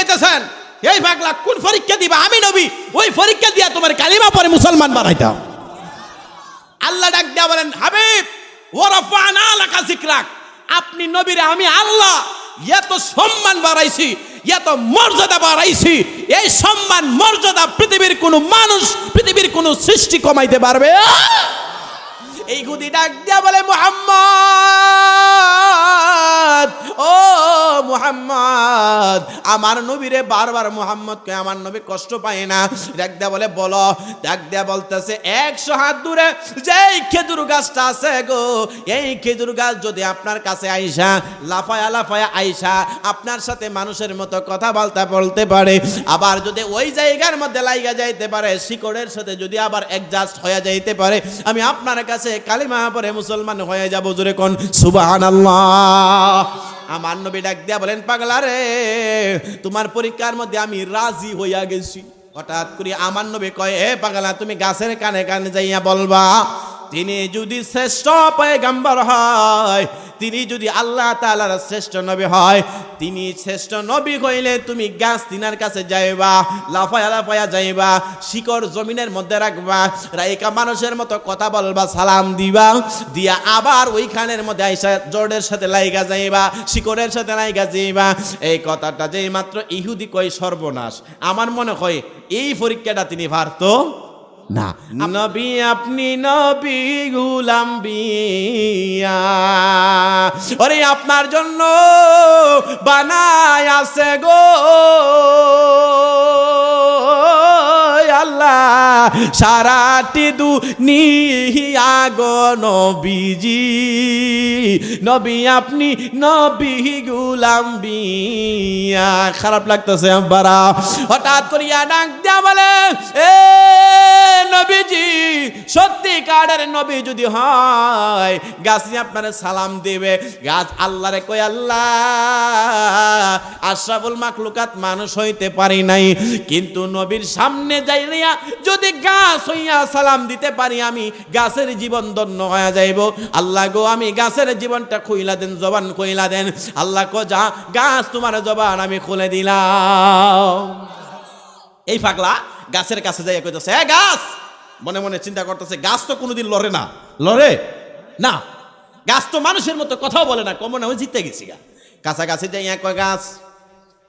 কইতেছেন, এই পাগলা, কোন পরীক্ষা দিবা? আমি নবী, ওই পরীক্ষা দিয়া তোমার কালিমা পরে মুসলমান বানাইতাম। আল্লাহ ডাক দিয়া বলেন, হাবিব ওরাফানা লাকা যিকরাক, আপনি নবীরে আমি আল্লাহ, এত সম্মান বাড়াইছি, এত মর্যাদা বাড়াইছি, এই সম্মান, মর্যাদা পৃথিবীর কোনো মানুষ, পৃথিবীর কোনো সৃষ্টি কমাইতে পারবে? এই গুদি ডাক দিয়া বলে, মুহাম্মদ, ও মুহাম্মদ, আমার নবীরে বারবার মুহাম্মদকে আমার নবী কষ্ট পায় না। ডাক দিয়া বলে, বলো। ডাক দিয়া বলতেছে, একশো হাত দূরে যেই খেজুর গাছটা আছে গো, এই খেজুর গাছ যদি আপনার কাছে আইসা, লাফায়া লাফায়া আইসা, আপনার সাথে মানুষের মতো কথা বলতে বলতে পারে। আবার যদি ওই জায়গার মধ্যে লাইগা যাইতে পারে, শিকড়ের সাথে যদি আবার অ্যাডজাস্ট হয়ে যাইতে পারে, আমি আপনার কাছে কালিমা পরে মুসলমান হয়ে যাব, জোরে কোন? সুবাহান আমার নবী ডাক দিয়া বলেন, পাগলা রে, তোমার পরীক্ষার মধ্যে আমি রাজি হইয়া গেছি। হঠাৎ করে আমার নবী কয়, এ পাগলা, তুমি গাছের কানে কানে যাইয়া বলবা, তিনি যদি শ্রেষ্ঠ পয়গাম্বর হয় তিনি যদি আল্লাহ তাআলার শ্রেষ্ঠ নবী হয়, তিনি শ্রেষ্ঠ নবী হইলে তুমি গাছ তিনার কাছে যাইবা, লাফায়া লাফায়া যাইবা, শিকড় জমিনের মধ্যে রাখবা, রাইকা মানুষের মতো কথা বলবা, সালাম দিবা, দিয়া আবার ওইখানের মধ্যে আইসা জোরের সাথে লাইগা যাইবা, শিকড়ের সাথে লাইগা যাইবা। এই কথাটা যেই মাত্র ইহুদি কই সর্বনাশ। আমার মনে হয় এই পরীক্ষাটা তিনি পারত। না। নবী আপনি নবী গুলাম বিয়া। আপনার জন্য বানায় আছে গো। সারাটি দু নিহিয়া নবীজি। নবী আপনি নবী গুলাম খারাপ লাগতেছে আব্বারা। হঠাৎ করিয়া ডাক দিয়া বলে, এ নবীজি সত্যি কারের নবী যদি হয়, গাছ আপনার সালাম দেবে। গাছ আল্লাহরে কই আল্লাহ, আশরাফুল মাখলুকাত মানুষ হইতে পারি নাই। কিন্তু নবীর সামনে যাইয়া যদি গাছ হইয়া সালাম দিতে পারি আমি, গাছের জীবন ধন্য হয়ে যাইব। আল্লাহ গো, আমি গাছের জীবনটা খুইলা দেন, জবান খুইলা দেন। আল্লাহ কো, যা গাছ তোমার জবান আমি খুলে দিলাম। এই ফাগলা গাছের কাছে যাইয়া কইতেছে, এ গাছ! মনে মনে চিন্তা করতেছে, গাছ তো কোনোদিন লড়ে না। লড়ে? না। গাছ তো মানুষের মতো কথাও বলে না। কমন আমি জিতে গেছি গা। কাছাকাছি যাইয়া কয়, গাছ,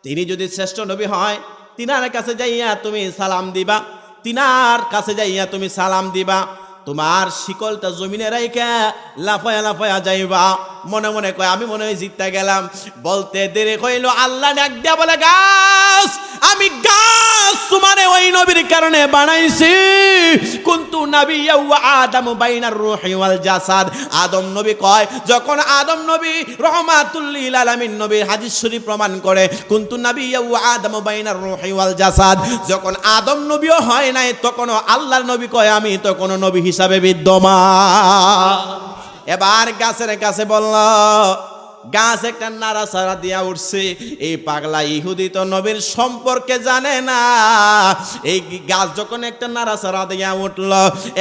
তিনি যদি শ্রেষ্ঠ নবী হয়, তিনার কাছে যাইয়া তুমি সালাম দিবা। তিনার কাছে যাইয়া তুমি সালাম দিবা তোমার শিকলটা জমিনে রাইকা লাফায়া লাফায়া যাইবা। মনে মনে কয়, আমি মনে হয় জিততে গেলাম। বলতে দেরি কইলো আল্লাহ ডাক দিয়া বলে, গাছ, আমি গাছ তোমারে ওই নবীর কারণে বানাইছি। কুন্তু নবী আদম বাইনার রুহি ওয়াল জাসাদ। আদম নবী কয়, যখন আদম নবী রহমাতুল্লিল আলামিন নবী হাদিস শরীফ প্রমাণ করে, কুন্তু নবী আদম বাইনার রুহি ওয়াল জাসাদ, যখন আদম নবীও হয় নাই, তখনও আল্লাহর নবী কয়, আমি তখনও নবী হিসাবে বিদ্যমান। এবার গাছের কাছে বলল গাছ একটা নাড়া নাড়াচাড়া দিয়া উঠছে। এই পাগলা ইহুদি তো নবীর সম্পর্কে জানে না। এই গাছ যখন একটা নাড়াচাড়া দিয়া উঠল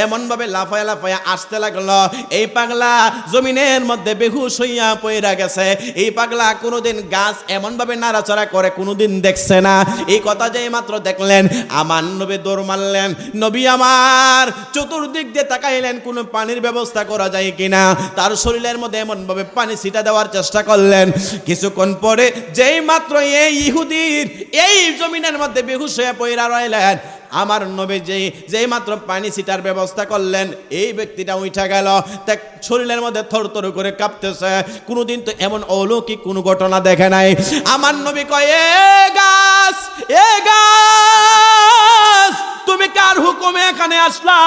এমন ভাবে লাফায় লাফায় আসতে লাগল। এই পাগলা জমিনের মধ্যে বেহুশ হইয়া পইরা গেছে। এই পাগলা কোনোদিন গাছ এমন ভাবে নাড়াচাড়া করে কোনোদিন দেখছে না। এই কথা যে মাত্র দেখলেন, আমার নবী দৌড় মারলেন। নবী আমার চতুর্দিক দিয়ে তাকাইলেন, কোনো পানির ব্যবস্থা করা যায় কিনা? তার শরীরের মধ্যে এমন ভাবে পানি ছিটা দেওয়ার চেষ্টা করলেন। কিছুক্ষণ পরে যেই মাত্র এই ইহুদির এই জমিনের মধ্যে বেহুশ হয়ে পইরা রইলেন। আমার নবী যেই যেই মাত্র পানি ছিটার ব্যবস্থা করলেন, এই ব্যক্তিটা উঠা গেল। তা শরীরের মধ্যে থর থর করে কাঁপতেছে। কোনোদিন তো এমন অলৌকিক কোনো ঘটনা দেখে নাই। আমার নবী কয়, এ গাছ এ গাছ, তুমি কার হুকুমে এখানে আসলা?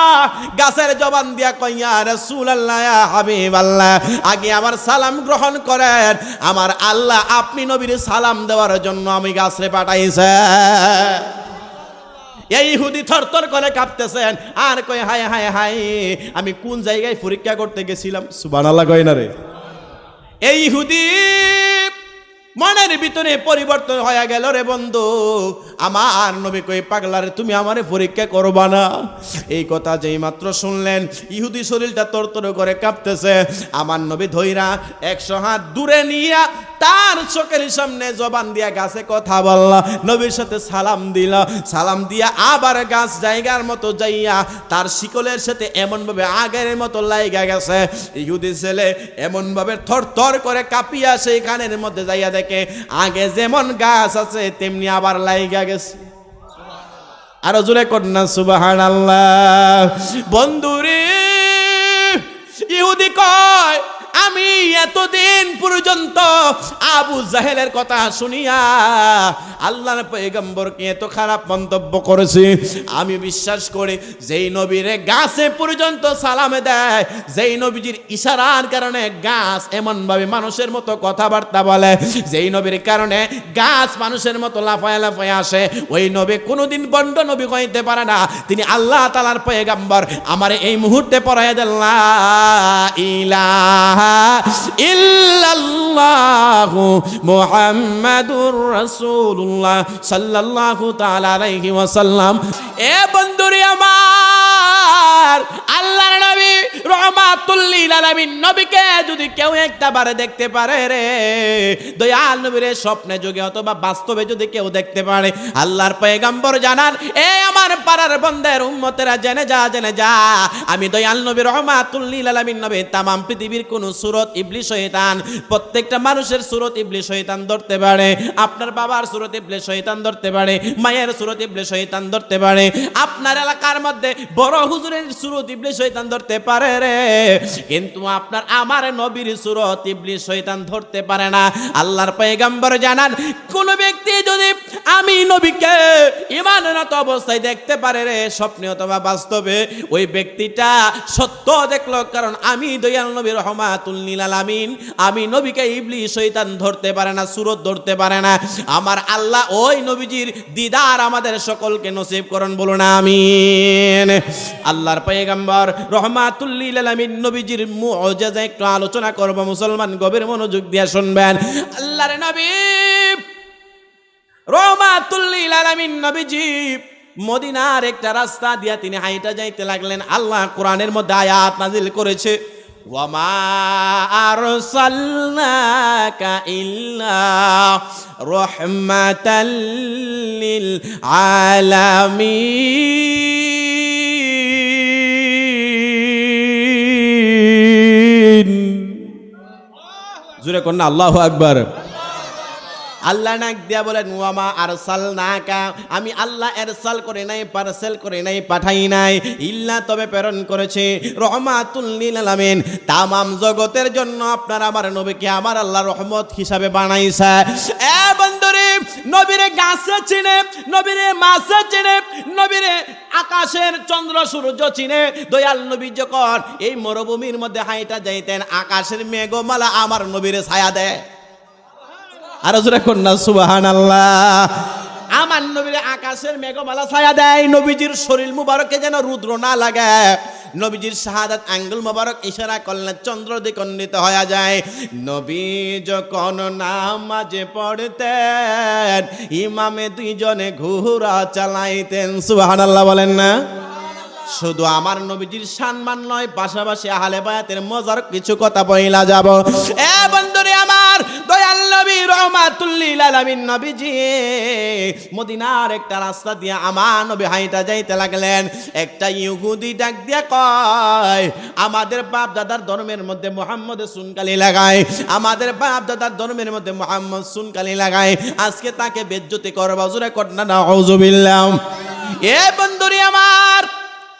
গাছের জবান দিয়া কইয়া রসুল আল্লাহ হাবিব আল্লাহ আগে আমার সালাম গ্রহণ করেন। আমার আল্লাহ আপনি নবীর সালাম দেওয়ার জন্য আমি গাছরে পাঠাইছে। এই ইহুদি থরথর করে কাঁপতেছেন। আর কয়, হায় হায় হায়, আমি কোন জায়গায় পরীক্ষা করতে গেছিলাম? সুবহানাল্লাহ কয় না রে। এই ইহুদি মনের ভিতরে পরিবর্তন হয়ে গেল রে বন্ধু। আমার নবী কই, পাগলারে, তুমি আমারে পরীক্ষা করবা না? এই কথা যেই মাত্র শুনলেন, ইহুদি শরীরটা তরতর করে কাঁপতেছে। আমার নবী ধইরা একশো হাত দূরে নিয়া তার চোখের সামনে জবান দিয়া গাছে কথা বললা। নবীর সাথে সালাম দিল। সালাম দিয়া আবার গাছ জায়গার মতো যাইয়া তার শিকলের সাথে এমনভাবে আগের মতো লাইগা গেছে। ইহুদি ছেলে এমনভাবে থর থর করে কাঁপিয়া সেই কানের মধ্যে যাইয়া দেখে আগে যেমন গাছ আছে, তেমনি আবার লাইগা গেছে। আরও জোরে কন্যা সুবাহান আল্লাহ বন্ধুরে, ইহুদি কয়, আমি এতদিন পর্যন্ত আবু জাহেলের কথা শুনিয়া আল্লাহর পয়গম্বরকে এত খারাপ মন্তব্য করেছি। আমি বিশ্বাস করি যেই নবীরে গাছে পর্যন্ত সালামে দেয়, যেই নবীজির ইশারার কারণে গাছ এমনভাবে মানুষের মতো কথাবার্তা বলে, যেই নবীর কারণে গাছ মানুষের মতো লাফায় লাফায় আসে, ওই নবী কোনোদিন বন্ড নবী কইতে পারে না। তিনি আল্লাহ তালার পয়গাম্বর। আমার এই মুহূর্তে পড়াই দেন ইলাহা ইল্লাল্লাহু মুহাম্মাদুর রাসূলুল্লাহ সাল্লাল্লাহু তাআলা আলাইহি ওয়াসাল্লাম। এ আমার, আল্লাহর নবী আলামিন নবীকে যদি কেউ দেখতে পারে রে, দয়াল নবীর স্বপ্নে যোগে অথবা বাস্তবে যদি কেউ দেখতে পারে, আল্লাহর পয়গাম্বর জানান, এ আমার পাড়ার বন্ধের উম্মতেরা, জেনে যা জেনে যা, আমি দয়াল নবী রহমাতুল্লিল আলামিন নবী তামাম পৃথিবীর কোন সুরত ইবলি শয়তান। প্রত্যেকটা মানুষের সুরত ইবলি শয়তান ধরতে পারে। আপনার বাবার সুরত ইবলি শয়তান ধরতে পারে। মায়ের সুরত ইবলি শয়তান ধরতে পারে। আপনার এলাকার মধ্যে বড় হুজুরের সুরত ইবলি শয়তান ধরতে পারে রে। কিন্তু আপনার আমার নবীর সুরত ইবলি শয়তান ধরতে পারে না। আল্লাহর পয়গাম্বর জানান, কোন ব্যক্তি যদি আমি নবীকে ইমানত অবস্থায় দেখতে পারে রে, স্বপ্নে অথবা বাস্তবে, ওই ব্যক্তিটা সত্য দেখল। কারণ আমি দয়াল নবী রহমাতুল আলামিন আমি নবীকে ইবলি শৈতান ধরতে পারে না, সুরত ধরতে পারে না। আমার আল্লাহ ওই নবীজির দিদার আমাদের সকলকে নসিব করুন, বলুন আমিন। আল্লাহর পয়গাম্বর, রহমাতুল্লিল নবীজির একটু আলোচনা করব, মুসলমান গভীর মনোযোগ দিয়ে শুনবেন। আল্লাহর নবী, রহমাতুল্লিল আলামিন, নবীজি মদিনার একটা রাস্তা দিয়া তিনি হাইটা যাইতে লাগলেন। আল্লাহ কোরআনের মধ্যে আয়াত নাজিল করেছে। আরসালনাকা ইল্লা রাহমাতাল লিল আলামিন। জুরে কন্যা আল্লাহু আকবার। আল্লাহ নাক দিয়া বলেন ওয়ামা আরসাল নাকা আমি আল্লাহ এরসাল করে নাই, পার্সেল করে নাই, পাঠাই নাই, ইল্লা তবে প্রেরণ করেছে। রহমাতুল লিল আলামিন। তামাম জগতের জন্য আপনার আমার নবীকে আমার আল্লাহ রহমত হিসাবে বানাইছে। এ বন্ধুরে, নবীরে গাছে চিনে, নবীরে মাছে চিনে, নবীরে আকাশের চন্দ্র, সূর্য চিনে, দয়াল নবী যখন এই মরুভূমির মধ্যে হাইটা যাইতেন, আকাশের মেঘমালা আমার নবীরে ছায়া দেয়। আর জোরে কন্যা সুবাহান আল্লাহ আমার নবীর আকাশের মেঘমালা ছায়া দেয়, নবীজির শরীর মুবারকে যেন রুদ্র না লাগে। নবীজির শাহাদাত আঙ্গুল মুবারক ইশারা করলে চন্দ্র দ্বিখণ্ডিত হয়ে যায়। নবী যখন নামাজে পড়তেন, ইমামে দুইজনে ঘুরা চালাইতেন সুবাহান আল্লাহ বলেন না? শুধু আমার নবীজির সম্মান নয়, পাশাপাশি আহলে বায়াতের মজার কিছু কথা বইলা যাব। এ বন্ধুরে আমার দয়াল নবী রহমাতুল্লিল আলামিন নবীজি, মদিনার একটা রাস্তা দিয়ে আমার নবী হাইটা যাইতে লাগলেন। একটা ইহুদি ডাক দিয়া কয়, আমাদের বাপ দাদার ধর্মের মধ্যে মোহাম্মদ সুনকালি লাগায়, আমাদের বাপ দাদার ধর্মের মধ্যে মোহাম্মদ সুনকালি লাগায়, আজকে তাকে বেজ্জতি করবা। জোরে কন্যা না হউজুবিল্লাহ এ বন্ধুরি আমার,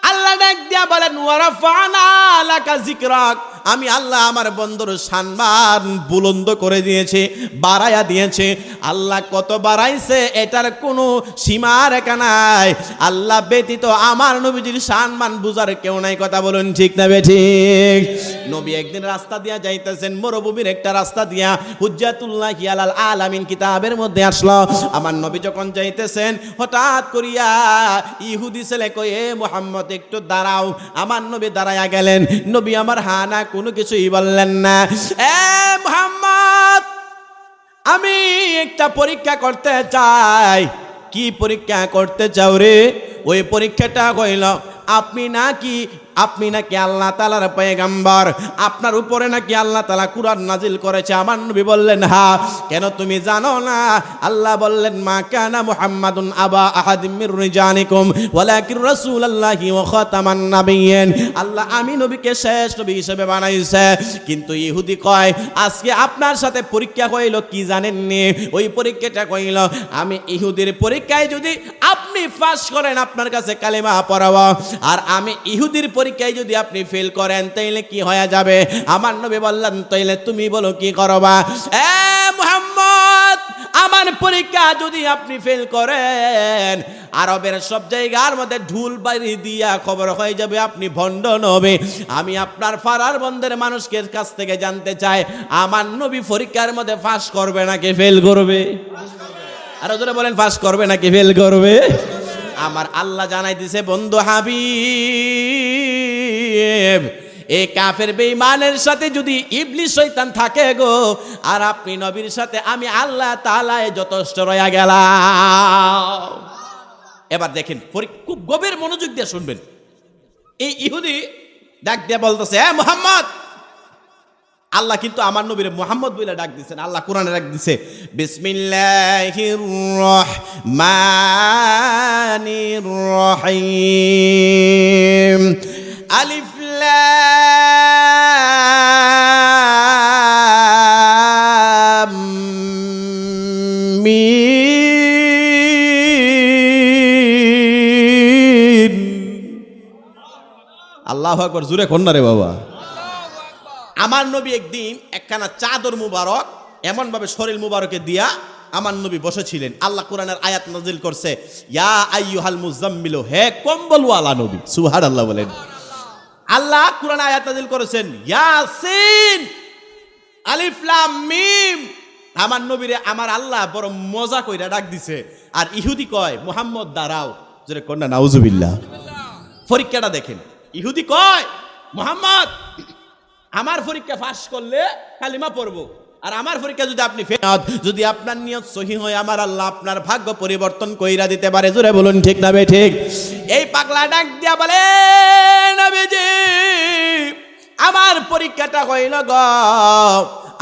আল্লাহ ডাক দিয়া বলেন ওয়ারাফানা লাকা যিকরাক। আমি আল্লাহ আমার বন্ধুর সম্মান বুলন্দ করে দিয়েছে, বাড়াইয়া দিয়েছে। আল্লাহ কত বাড়াইছে এটার কোনো সীমা রেখা নাই। আল্লাহ ব্যতীত আমার নবীজির সম্মান বুঝার কেউ নাই, কথা বলুন ঠিক না ঠিক? নবী একদিন রাস্তা দিয়া যাইতেছেন, মরুভূমির একটা রাস্তা দিয়া হুজ্জাতুল্লাহ আলাল আলামিন কিতাবের মধ্যে আসলো। আমার নবী যখন যাইতেছেন, হঠাৎ করিয়া ইহুদি ছেলে কয়ে মোহাম্মদ, একটু দাঁড়াও। আমার নবী দাঁড়াইয়া গেলেন। নবী আমার হানা কোনো কিছুই বললেন না। এ মোহাম্মদ, আমি একটা পরীক্ষা করতে চাই। কি পরীক্ষা করতে চাও রে? ওই পরীক্ষাটা কইল আপনি নাকি আপনি নাকি আল্লাহ তালার পেগাম্বার আপনার উপরে নাকি আল্লাহ তালা কুরআন নাজিল করেছে? আমার নবী বললেন, হা, কেন তুমি জানো না? আল্লাহ বললেন, মা কানা মুহাম্মাদুন আবা আহাদিম মির রিজানিকুম ওয়ালাকিন রাসূলুল্লাহি ওয়া খাতামান নাবিয়্যিন। আল্লাহ, আমি নবীকে শেষ নবী হিসেবে বানাইছে। কিন্তু ইহুদি কয়, আজকে আপনার সাথে পরীক্ষা কইল কি জানেননি? ওই পরীক্ষাটা কইল, আমি ইহুদির পরীক্ষায় যদি আপনি পাস করেন, আপনার কাছে কালেমা পড়াবো। আর আমি ইহুদির পরীক্ষায় যদি আপনি ফেল করেন, তাইলে কি হয়ে যাবে? আমার নবী বললেন, তাইলে তুমি বলো কি করবা? এ আমার পরীক্ষা যদি আপনি ফেল করেন, আরবের সব জায়গার মধ্যে ঢুল বাড়ি দিয়া খবর হয়ে যাবে, আপনি ভণ্ড নবে। আমি আপনার ফারার বন্ধের মানুষকে কাছ থেকে জানতে চাই, আমার নবী পরীক্ষার মধ্যে ফাঁস করবে নাকি ফেল করবে? আরও জোরে বলেন ফাঁস করবে নাকি ফেল করবে? আমার আল্লাহ জানাই দিছে, বন্ধু হাবিব, এ কাফের বেঈমানের সাথে যদি ইবলিশ শয়তান থাকে গো, আর আপনি নবীর সাথে আমি আল্লাহ তাআলায় যথেষ্ট রয়া গেলাম। এবার দেখেন খুব গভীর মনোযোগ দিয়ে শুনবেন। এই ইহুদি ডাক দিয়ে বলতেছে হ্যাঁ মোহাম্মদ আল্লাহ কিন্তু আমার নবীর মোহাম্মদ বলে ডাক দিছেন, আল্লাহ কোরআনে ডাক দিছে, বিসমিল্লাহির আলিফ লাম জুড়ে কন্যা রে বাবা। আমার নবী একদিন একখানা চাদর মুবারক এমন ভাবে শরীর মুবারকে দিয়া আমার নবী বসেছিলেন। আল্লাহ কোরআনের আয়াত নাজিল করছে, ইয়া আইয়ুহাল মুজাম্মিলু হে কম্বলওয়ালা নবী, সুবহানাল্লাহ বলেন। আল্লাহ কোরআন আয়াত নাজিল করেছেন, ইয়াসিন, আলিফ লাম মিম আমার নবীরে আমার আল্লাহ বড় মজা কইরা ডাক দিছে। আর ইহুদি কয়, মুহাম্মদ, দাঁড়াও, জোরে কন্যা নাউজুবিল্লাহ। পরীক্ষাটা দেখেন, ইহুদি কয়, মোহাম্মদ আমার পরীক্ষা পাস করলে কালিমা পড়ব। আর আমার পরীক্ষা যদি আপনি ফেল যদি আপনার নিয়ত সহি হয়, আমার আল্লাহ আপনার ভাগ্য পরিবর্তন কইরা দিতে পারে। জোরে বলুন, ঠিক না ঠিক। এই পাগলা ডাক দিয়া বলে আমার পরীক্ষাটা হইল গ।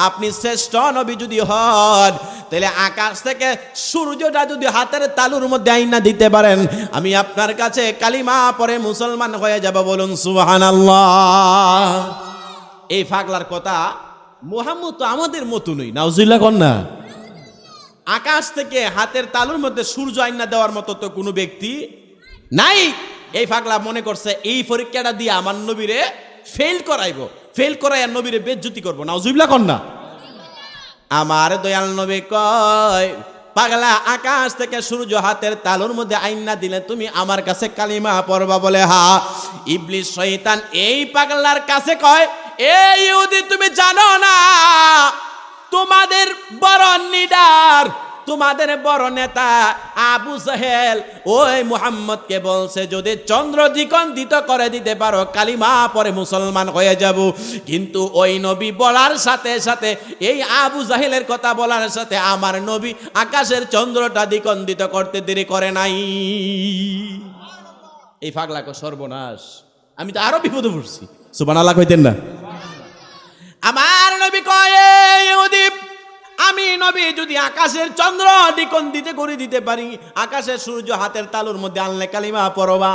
আপনি শ্রেষ্ঠ নবী যদি হন, তাহলে আকাশ থেকে সূর্যটা যদি হাতের তালুর মধ্যে আইনা দিতে পারেন, আমি আপনার কাছে কালিমা পরে মুসলমান হয়ে যাব বলুন, সুবহানাল্লাহ। এই ফাগলার কথা মোহাম্মদ তো আমাদের মতো নই নাউজুল্লাহ কন্যা আকাশ থেকে হাতের তালুর মধ্যে সূর্য আইনা দেওয়ার মতো তো কোনো ব্যক্তি নাই। এই ফাগলা মনে করছে এই পরীক্ষাটা দিয়ে আমার নবীরে ফেল করাইব ফেল করাই আর নবীরে বেজ্জতি করব নাউজুল্লাহ কন্যা আমার দয়াল নবী কয়, পাগলা আকাশ থেকে সূর্য হাতের তালুর মধ্যে আইনা দিলে তুমি আমার কাছে কালিমা পড়বা বলে হা। ইবলিশ শয়তান এই পাগলার কাছে কয় এই তুমি জানো না? তোমাদের বড় নিডার, তোমাদের বড় নেতা আবু সাহেল ওই মুহাম্মদকে বলছে, যদি চন্দ্র দ্বিকন্দিত করে দিতে পারো, কালিমা পরে মুসলমান হয়ে যাব। কিন্তু ওই নবী বলার সাথে সাথে, এই আবু জাহেলের কথা বলার সাথে আমার নবী আকাশের চন্দ্রটা দ্বিকন্দিত করতে দেরি করে নাই। এই ফাগলাকে সর্বনাশ। আমি তো আরও বিপদে পড়ছি। সুবান আল্লাহ কইতেন না। আমার আমি নবী যদি আকাশের চন্দ্র দ্বিকন্দিত করে দিতে পারি, আকাশের সূর্য হাতের তালুর মধ্যে আনলে কালিমা পরবা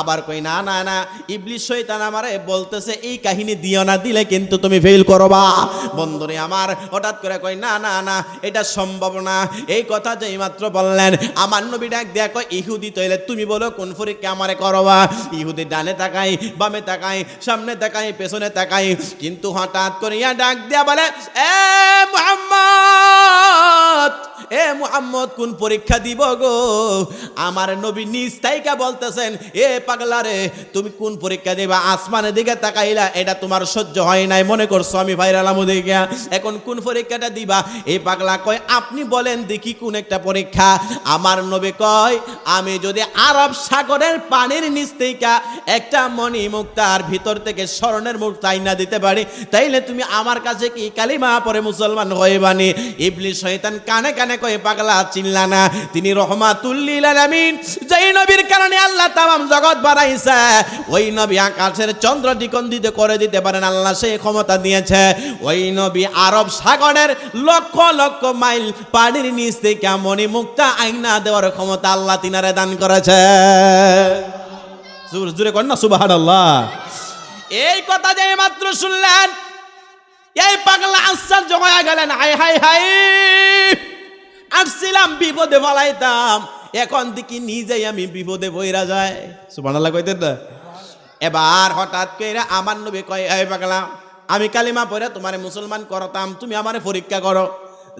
আবার কই, না না না ইবলিশ শয়তান আমারে বলতেছে, এই কাহিনী দিও না, দিলে কিন্তু তুমি ফেল করবা। বন্ধুরে আমার, হঠাৎ করে কই, না না না, এটা সম্ভব না। এই কথা যেই মাত্র বললেন, আমার নবী ডাক দেয়া কয়, ইহুদি তৈলে তুমি বলো কোন পরীক্ষা আমারে করবা। ইহুদি ডানে তাকাই বামে তাকাই সামনে তাকাই পেছনে তাকাই কিন্তু হঠাৎ করিয়া ডাক দেয়া বলে, এ মুহাম্মদ hayat এ মুহাম্মদ, কোন পরীক্ষা দিব গো? আমার নবী নিজ তাইকা বলতেছেন, এ পাগলা রে তুমি কোন পরীক্ষা দিবা? আসমানের দিকে তাকাইলা, এটা তোমার সহ্য হয় নাই। মনে করছ আমি ভাইরালাম দিকে এখন কোন পরীক্ষাটা দিবা? এই পাগলা কয়, আপনি বলেন দেখি কোন একটা পরীক্ষা। আমার নবী কয়, আমি যদি আরব সাগরের পানির নিচ থেকে একটা মণি মুক্তার ভিতর থেকে স্মরণের মুক্তা আইনা দিতে পারি, তাইলে তুমি আমার কাছে কি কালিমা পরে মুসলমান হয়ে বানি ইবলিশ শয়তান কানে কানে কয়ে, পাগলা চিনলা না তিনি রহমাতুল্লিল যেই নবীর কারণে আল্লাহ তামাম জগৎ বানাইছে ওই নবী আকাশের চন্দ্র দ্বিকন্দিত করে দিতে পারেন, আল্লাহ সেই ক্ষমতা দিয়েছে। ওই নবী আরব সাগরের লক্ষ লক্ষ মাইল পানির নিচ থেকে মণি মুক্তা আইনা দেওয়ার ক্ষমতা আল্লাহ তিনারে দান করেছে। জোরে কর না সুবাহান আল্লাহ এই কথা যে মাত্র শুনলেন, এই পাগলা আশ্চর্য হয়ে গেলেন, হাই হাই হাই। আসছিলাম বিপদে ফলাইতাম। এখন দেখি নিজেই আমি বিপদে বইরা যায় সুবহানাল্লাহ কইতেন না এবার হঠাৎ করে আমার নবী কয় এই পাগলা আমি কালিমা পড়ে তোমারে মুসলমান করতাম তুমি আমারে পরীক্ষা করো।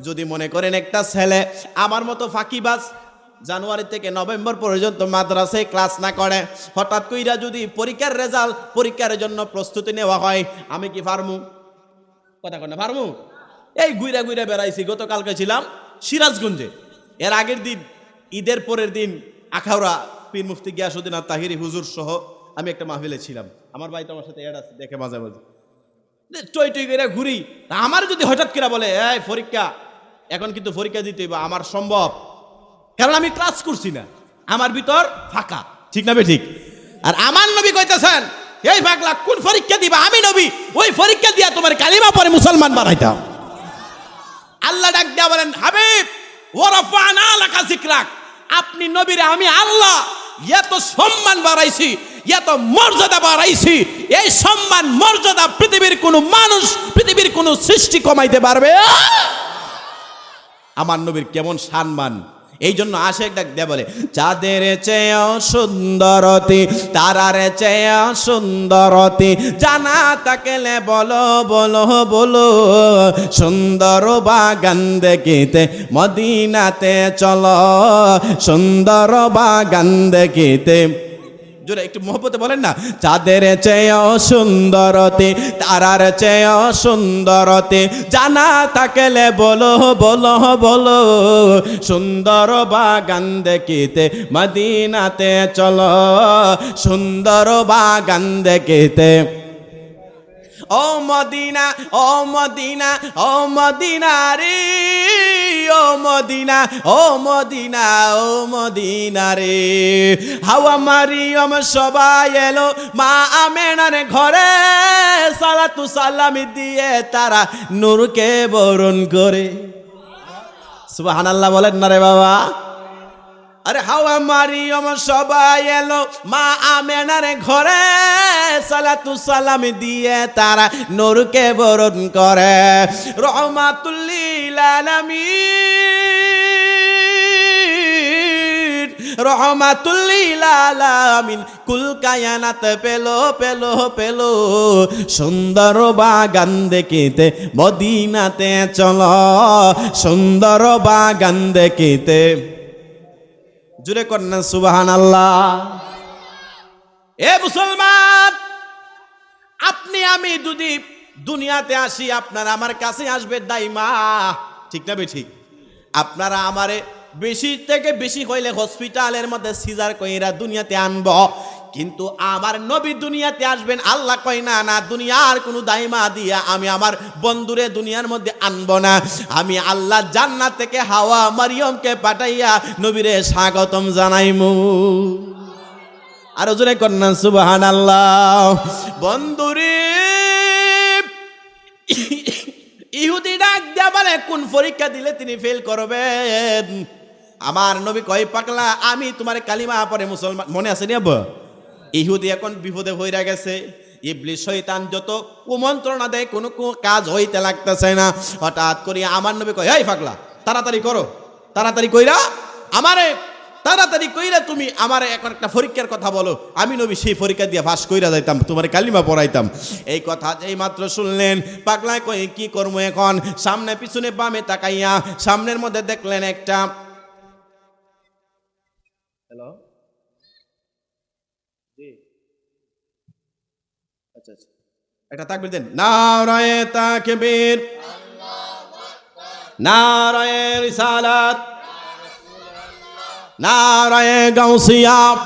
যদি মনে করেন একটা ছেলে আমার মতো ফাঁকিবাজ জানুয়ারি থেকে নভেম্বর পর্যন্ত মাদ্রাসায় ক্লাস না করে হঠাৎ কইরা যদি পরীক্ষার রেজাল্ট পরীক্ষার জন্য প্রস্তুতি নেওয়া হয় আমি কি পারমু? কথা কয় না পারমু? এই গুইরা গুইরা বেড়াইছি গতকালকে ছিলাম সিরাজগঞ্জে। এর আগের দিন ঈদের পরের দিন আখাউড়া পীর মুফতি গিয়াসুদ্দিন আর তাহিরি হুজুর সহ আমি একটা মাহফিলে ছিলাম। আমার ভাই তো আমার সাথে এড আছে দেখে মাঝে মাঝে। টই টই করে ঘুরি। আমার যদি হঠাৎ করে বলে এই পরীক্ষা এখন কিন্তু পরীক্ষা দিতে হইব, আমার সম্ভব। কারণ আমি ক্লাস করছি না। আমার ভিতর ফাঁকা ঠিক না ঠিক? আর আমার নবী কইতেছেন এই পাগলা কোন পরীক্ষা দিবা? আমি নবী ওই পরীক্ষা দিয়া তোমার কালিমা পরে মুসলমান বানাইতাম। আল্লাহ ডাক দিয়া বলেন, হাবিব আপনি নবীরে, আমি আল্লাহ, এত সম্মান বাড়াইছি, এত মর্যাদা বাড়াইছি, এই সম্মান, মর্যাদা পৃথিবীর কোনো মানুষ, পৃথিবীর কোনো সৃষ্টি কমাইতে পারবে? আমার নবীর কেমন সম্মান? এই জন্য আশেক ডাক দেয়া বলে, চাঁদের চেয়েও সুন্দরতি, তারার চেয়েও সুন্দরতি, জানা তাকেলে বলো বলো বলো, সুন্দর বাগান দেখিতে মদিনাতে চলো, সুন্দর বাগান দেখিতে জোরে একটু মহব্বতে বলেন না। চাঁদের চেয়েও সুন্দরতে, তারার চেয়েও সুন্দরতে, জানা থাকলে বলো বলো বলো, সুন্দর বাগান দেখিতে মদিনাতে চলো, সুন্দর বাগান দেখিতে ও মদিনা ও মদিনা ও মদিনা রে, ও মদিনা ও মদিনা ও মদিনা রে। হাওয়া মারিয়ম সবাই এলো, মা আমেনার ঘরে। সালাতু সালামি দিয়ে তারা নূরকে বরণ করে। সুবহানাল্লাহ বলেন না রে বাবা। আরে হাওয়া মারিয়ম সবাই এলো। মা আমেনার ঘরে সালাতু সালাম দিয়ে তারা নূরকে বরণ করে। রহমাতুল্লিল আলামিন রহমাতুল্লিল আলামিন, কুল কায়ানাত পেল পেল পেল। সুন্দর বাগান দেখিতে মদিনাতে চলো, সুন্দর বাগান দেখিতে জুড়ে কন্যা সুবাহান আল্লাহ এ মুসলমান, আপনি, আমি যদি দুনিয়াতে আসি, আপনারা আমার কাছে আসবে দাইমা। ঠিক না বেঠি আপনারা আমারে বেশি থেকে বেশি হইলে হসপিটালের মধ্যে সিজার কইরা দুনিয়াতে আনব। কিন্তু আমার নবী দুনিয়াতে আসবেন, আল্লাহ কয়, না না, দুনিয়ার কোনো দাইমা দিয়া আমি আমার বন্ধুরে দুনিয়ার মধ্যে আনব না। আমি আল্লাহ জান্নাত থেকে হাওয়া মারিয়মকে পাঠাইয়া নবীরে স্বাগতম জানাইমু। আরও জোরে কন্যা সুবাহান আল্লাহ বন্ধুরে, ইহুদি ডাক দিয়া বলে, কোন পরীক্ষা দিলে তিনি ফেল করবেন? আমার নবী কয় পাকলা আমি তোমার কালিমা পরে মুসলমান মনে আছে নি আব্বা? ইহুদি এখন বিপদে হইরা গেছে। ইবলিশ শয়তান যত কুমন্ত্রণা দেয়, কোনো কাজ হইতে লাগতেছে না। হঠাৎ করে আমার নবী কয়, এই পাগলা, তাড়াতাড়ি করো, তাড়াতাড়ি কইরা আমারে, তাড়াতাড়ি কইরা তুমি আমার এখন একটা পরীক্ষার কথা বলো। আমি নবী সেই পরীক্ষা দিয়ে ফাঁস কইরা যাইতাম, তোমার কালিমা পড়াইতাম। এই কথা এই মাত্র শুনলেন পাগলায় কই, কি করব এখন? সামনে পিছনে বামে তাকাইয়া সামনের মধ্যে দেখলেন একটা হ্যালো একটা তাকবির দেন। নারায়ে তাকবীর। নারায়ে রিসালাত। নারায়ে গাউসিয়া।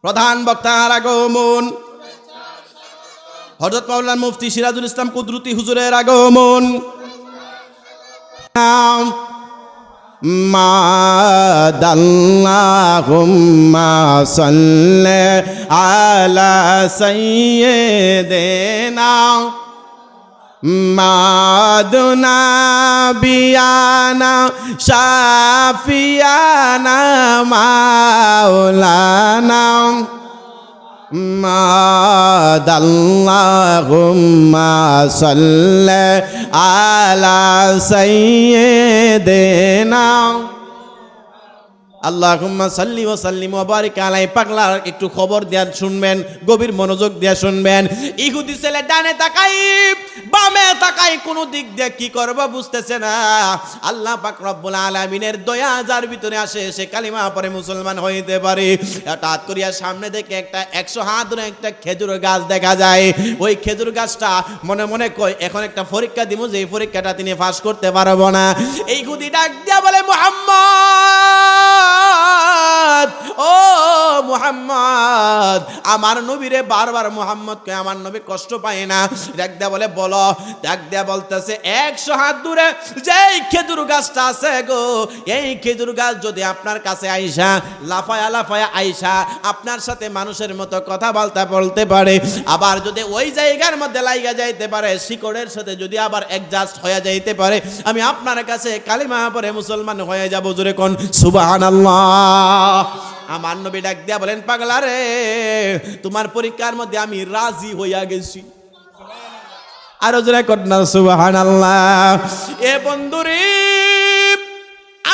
প্রধান বক্তার আগমন। হজরত মাওলানা মুফতি সিরাজুল ইসলাম কুদরতি হুজুরের আগমন। ماد اللهم صل على سيدنا মাদুনা বিয়ানা শাফিয়ানা মাওলানা মাদাল্লাহুম্মা সাল্লি আলা সাইয়্যিদিনা আল্লাহুম্মা সাল্লি ওয়া সাল্লিম ওয়া বারিক আলাই পাগলার একটু খবর দেয়া শুনবেন, গভীর মনোযোগ দেয়া শুনবেন। ইহুদি ছেলে ডানে তাকাই বামে তাকাই, কোন দিক দিয়ে কি করব বুঝতেছে না। আল্লাহ পাক রব্বুল আলামিনের দয়া যার ভিতরে আসে, সে কালিমা পরে মুসলমান হইতে পারে। হঠাৎ করিয়া সামনে দেখে একটা একশো হাত একটা খেজুর গাছ দেখা যায়। ওই খেজুর গাছটা মনে মনে কয়, এখন একটা পরীক্ষা দিব যে পরীক্ষাটা তিনি পাস করতে পারব না। এই গুদি ডাক দিয়া বলে, মোহাম্মদ! ও মোহাম্মদ, আমার নবীরে বারবার মোহাম্মদকে আমার নবী কষ্ট পায় না। ডাক দিয়া বলে, বলো, দেখ দিয়া বলতেছে, একশো হাত দূরে যেই খেজুর গাছটা আছে গো, এই খেজুর গাছ যদি আপনার কাছে আইসা, লাফায়া লাফায়া আইসা, আপনার সাথে মানুষের মতো কথা বলতে বলতে পারে। আবার যদি ওই জায়গার মধ্যে লাইগা যাইতে পারে, শিকড়ের সাথে যদি আবার অ্যাডজাস্ট হয়ে যাইতে পারে, আমি আপনার কাছে কালিমা পরে মুসলমান হয়ে যাব, জোরে কোন, সুবহানাল্লাহ। আমার নবী ডাক দিয়া বলেন, পাগলা রে, তোমার পরীক্ষার মধ্যে আমি রাজি হইয়া গেছি। আরও জোরে কন্যা সুবাহান আল্লাহ এ বন্ধুরে,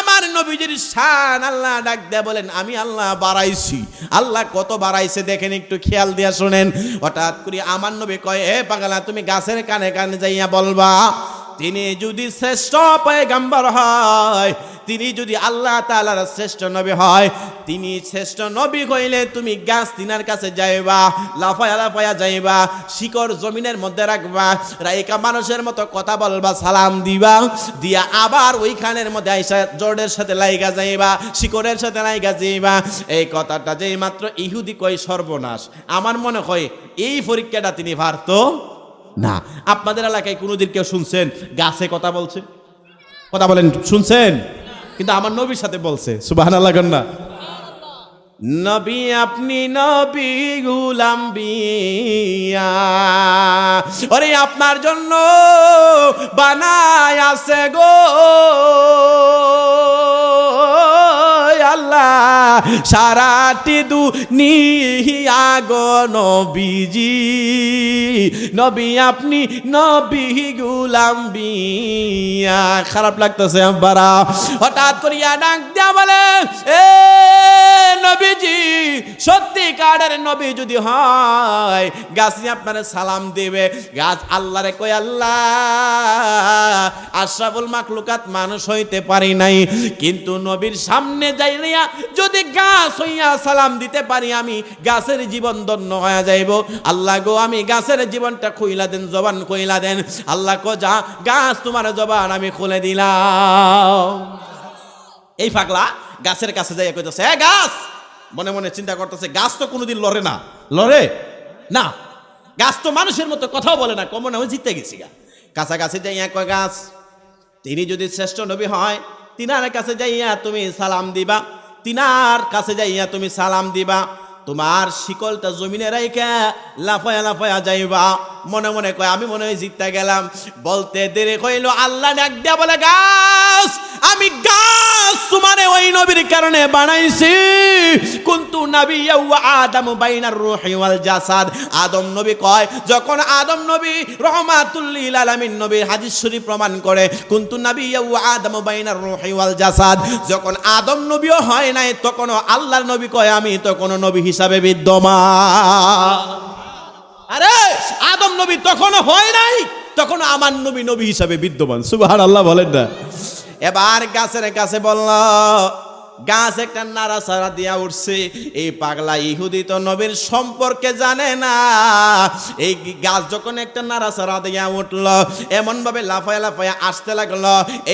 আমার নবীজির শান আল্লাহ ডাক দেয়া বলেন, আমি আল্লাহ বাড়াইছি। আল্লাহ কত বাড়াইছে দেখেন, একটু খেয়াল দিয়া শোনেন। হঠাৎ করে আমার নবী কয়, এ পাগলা, তুমি গাছের কানে কানে যাইয়া বলবা তিনি যদি শ্রেষ্ঠ পয়গাম্বর হয়, তিনি যদি আল্লাহ তাআলার শ্রেষ্ঠ নবী হয়, তিনি শ্রেষ্ঠ নবী হইলে তুমি গাছ তিনার কাছে যাইবা, লাফায়া লাফায়া যাইবা, শিকড় জমিনের মধ্যে রাখবা, রাইকা মানুষের মতো কথা বলবা, সালাম দিবা, দিয়া আবার ওইখানের মধ্যে আইসা জোরের সাথে লাইগা যাইবা, শিকড়ের সাথে লাইগা যাইবা। এই কথাটা যেই মাত্র ইহুদি কই সর্বনাশ। আমার মনে হয় এই পরীক্ষাটা তিনি পারত। না। আপনাদের এলাকায় কোনোদিন কেউ শুনছেন, গাছে কথা বলছে? কথা বলেন, শুনছেন? কিন্তু আমার নবীর সাথে বলছে সুবাহ না। নবী, আপনি নবী গুলাম বিয়া। ওরে, আপনার জন্য বানায় আছে গো। আল্লাহ সারাটি দু নবীজি। নবী আপনি নবী গুলাম বিয়া। খারাপ লাগতেছে আব্বারা। হঠাৎ করিয়া ডাক দিয়া বলে, এ নবীজি সত্যি কারের নবী যদি হয়, গাছ আপনার সালাম দেবে। গাছ আল্লাহরে কই আল্লাহ, আশরাফুল মাকলুকাত মানুষ হইতে পারি নাই। কিন্তু নবীর সামনে যাইয়া যদি গাছ হইয়া সালাম দিতে পারি, আমি গাছের জীবন ধন্য হয়ে যাইব। আল্লাহ গো, আমি গাছের জীবনটা খুইলা দেন, জবান খুইলা দেন। আল্লাহ কো, যা গাছ তোমার জবান আমি খুলে দিলাম। এই ফাগলা গাছের কাছে যাইয়া কইতেছে, এ গাছ! মনে মনে চিন্তা করতেছে, গাছ তো কোনোদিন লড়ে না। লড়ে? না। গাছ তো মানুষের মতো কথাও বলে না। কমনে আমি জিতে গেছি গা। কাছাকাছি যাইয়া কয়, গাছ, তিনি যদি শ্রেষ্ঠ নবী হয়, তিনার কাছে যাইয়া তুমি সালাম দিবা। তিনার কাছে যাইয়া তুমি সালাম দিবা। তোমার শিকলটা জমিনে রাইখা লাফায়া লাফায়া যাইবা। মনে মনে কয়, আমি মনে হয় জিততে গেলাম। বলতে দেরি কইলো, আল্লাহ ডাক দিয়া বলে, গাছ, আমি গাছ তোমারে ওই নবীর কারণে বানাইছি। কুন্তু নবী আদম বাইনার রুহি ওয়াল জাসাদ। আদম নবী কয়, যখন আদম নবী রহমাতুল্লিল আলামিন নবী হাদিস শরীফ প্রমাণ করে, কুন্তু নবী আদম বাইনার রুহি ওয়াল জাসাদ। যখন আদম নবীও হয় নাই তখন আল্লাহর নবী কয়, আমি তখন নবী হিসাবে বিদ্যমান। আরে আদম নবী তখনও হয় নাই তখন আমার নবী নবী হিসাবে বিদ্যমান। সুবাহ আল্লাহ বলেন না। এবার গাছের কাছে বলল গাছ একটা নাড়া নাড়াচাড়া দিয়া উঠছে। এই পাগলা ইহুদি তো নবীর সম্পর্কে জানে না। এই গাছ যখন একটা নাড়াচাড়া দিয়া উঠল এমন ভাবে লাফায় লাফায় আসতে লাগল।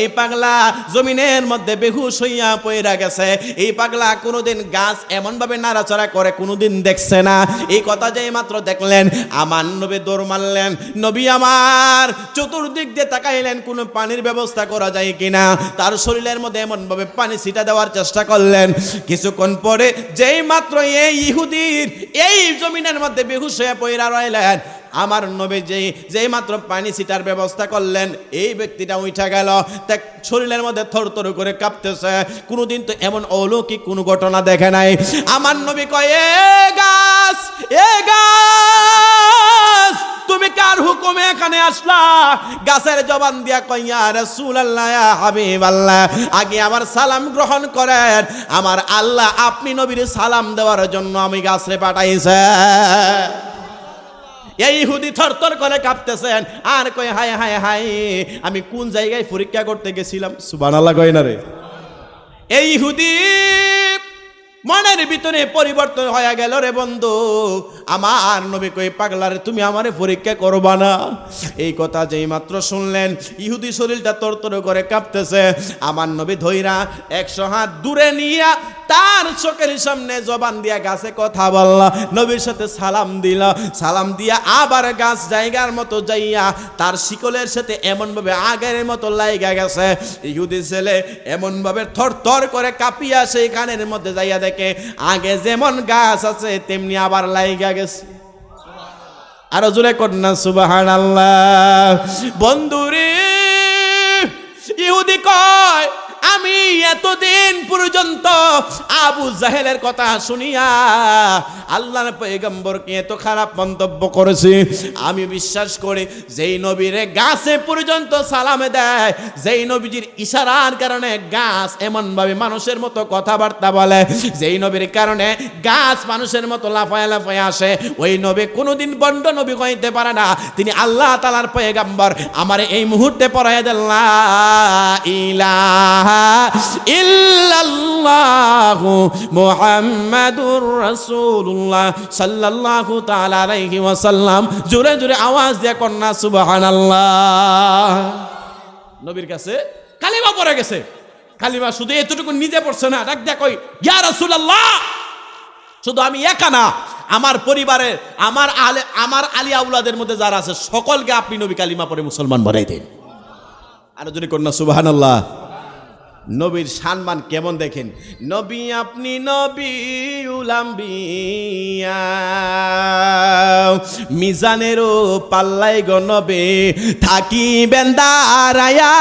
এই পাগলা জমিনের মধ্যে বেহুশ হইয়া পইরা গেছে। এই পাগলা কোনোদিন গাছ এমন ভাবে নাড়াচাড়া করে কোনোদিন দেখছে না। এই কথা যেই মাত্র দেখলেন, আমার নবী দৌড় মারলেন। নবী আমার চতুর্দিক দিয়ে তাকাইলেন, কোনো পানির ব্যবস্থা করা যায় কিনা? তার শরীরের মধ্যে এমন ভাবে পানি ছিটা দেওয়ার চেষ্টা করলেন। কিছুক্ষণ পরে যেই মাত্র এই ইহুদির এই জমিনের মধ্যে বেহুশ হয়ে পইরা রইলেন, আমার নবী যেই যেই মাত্র পানি ছিটার ব্যবস্থা করলেন, এই ব্যক্তিটা উঠা গেল। তা শরীরের মধ্যে থর থর করে কাঁপতেছে। কোনোদিন তো এমন অলৌকিক কোনো ঘটনা দেখে নাই। আমার নবী কয়, এ গাছ এ গাছ তুমি কার হুকুমে এখানে আসলা? গাছের জবান দিয়া কইয়া রাসূল আল্লাহ হাবিব আল্লাহ আগে আমার সালাম গ্রহণ করেন। আমার আল্লাহ আপনি নবীর সালাম দেওয়ার জন্য আমি গাছরে পাঠাইছে। এই ইহুদি থরথর করে কাঁপতেছেন। আর কয়, হায় হায় হায়, আমি কোন জায়গায় পরীক্ষা করতে গেছিলাম? সুবহানাল্লাহ কয় না রে। এই ইহুদি মনের ভিতরে পরিবর্তন হয়ে গেল রে বন্ধু। আমার নবী কই পাগলা রে তুমি আমারে পরীক্ষা করবা না? এই কথা যেই মাত্র শুনলেন, ইহুদি শরীরটা তরতর করে কাঁপতেছে। আমার নবী ধৈরা একশো হাত দূরে নিয়া তার চোখের সামনে জবান দিয়া গাছে কথা বলল, নবীর সাথে সালাম দিল। সালাম দিয়া আবার গাছ জায়গার মতো যাইয়া তার শিকলের সাথে এমনভাবে আগের মতো লাইগা গেছে। ইহুদি ছেলে এমনভাবে থর থর করে কাঁপিয়া সেই কানের মধ্যে যাইয়া দেখে, আগে যেমন গাছ আছে, তেমনি আবার লাইগা গেছে। আরও জোরে কন্যা সুবাহান আল্লাহ বন্ধুরে, ইহুদি কয় আমি এতদিন পর্যন্ত আবু জাহেলের কথা শুনিয়া আল্লাহর পয়গম্বরকে এত খারাপ মন্তব্য করেছি। আমি বিশ্বাস করি যেই নবীরে গাছে পর্যন্ত সালামে দেয়, যেই নবীজির ইশারার কারণে গাছ এমনভাবে মানুষের মতো কথাবার্তা বলে, যেই নবীর কারণে গাছ মানুষের মতো লাফায় লাফায় আসে, ওই নবী কোনোদিন বন্ড নবী কইতে পারে না। তিনি আল্লাহ তালার পয়গাম্বর। আমার এই মুহূর্তে পড়াই দেন, লা ইলাহা ইল্লাল্লাহু মুহাম্মাদুর রাসূলুল্লাহ সাল্লাল্লাহু তাআলা আলাইহি ওয়াসাল্লাম। জোরে জোরে আওয়াজ দিয়ে কন্যা সুবহানাল্লাহ। নবীর কাছে কালিমা পড়ে গেছে। কালিমা শুধু এতটুকু নিজে পড়ছে না, ডাক দেখ ইয়া রাসূলুল্লাহ! শুধু আমি একা না, আমার পরিবারের আমার আলে, আমার আলী আউলাদের মধ্যে যারা আছে, সকলকে আপনি নবী কালিমা পরে মুসলমান বানাই দেন। আরও যদি কন্যা সুবাহান আল্লাহ নবীর সম্মান কেমন দেখেন? নবী আপনি নবী উলাম্বিয়া। মিজানেরও পাল্লাই গো নবে, থাকি বেন্দারায়া।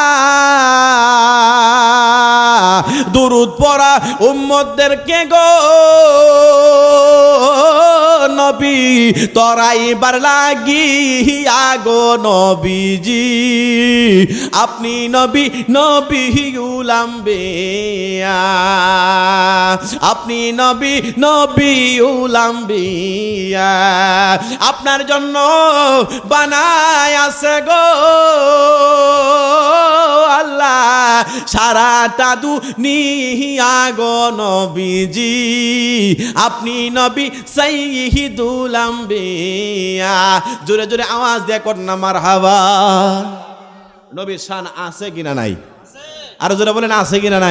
দুরুদ পড়া উম্মতদেরকে গো। নবী, তরাইবার লাগি আগো নবীজি। আপনি নবী নবী উলাম্বিয়া আপনি নবী নবী উলাম্বিয়া আপনার জন্য বানায় আছে গো আল্লাহ। সারাটা দু নিয়া গো নবীজি। আপনি নবী সাইহিদুল আম্বিয়া। জোরে জোরে আওয়াজ দিয়ে কর না মার হাবা নবীর শান আছে কিনা নাই? আর জোরে বলেন, আছে কিনা নাই?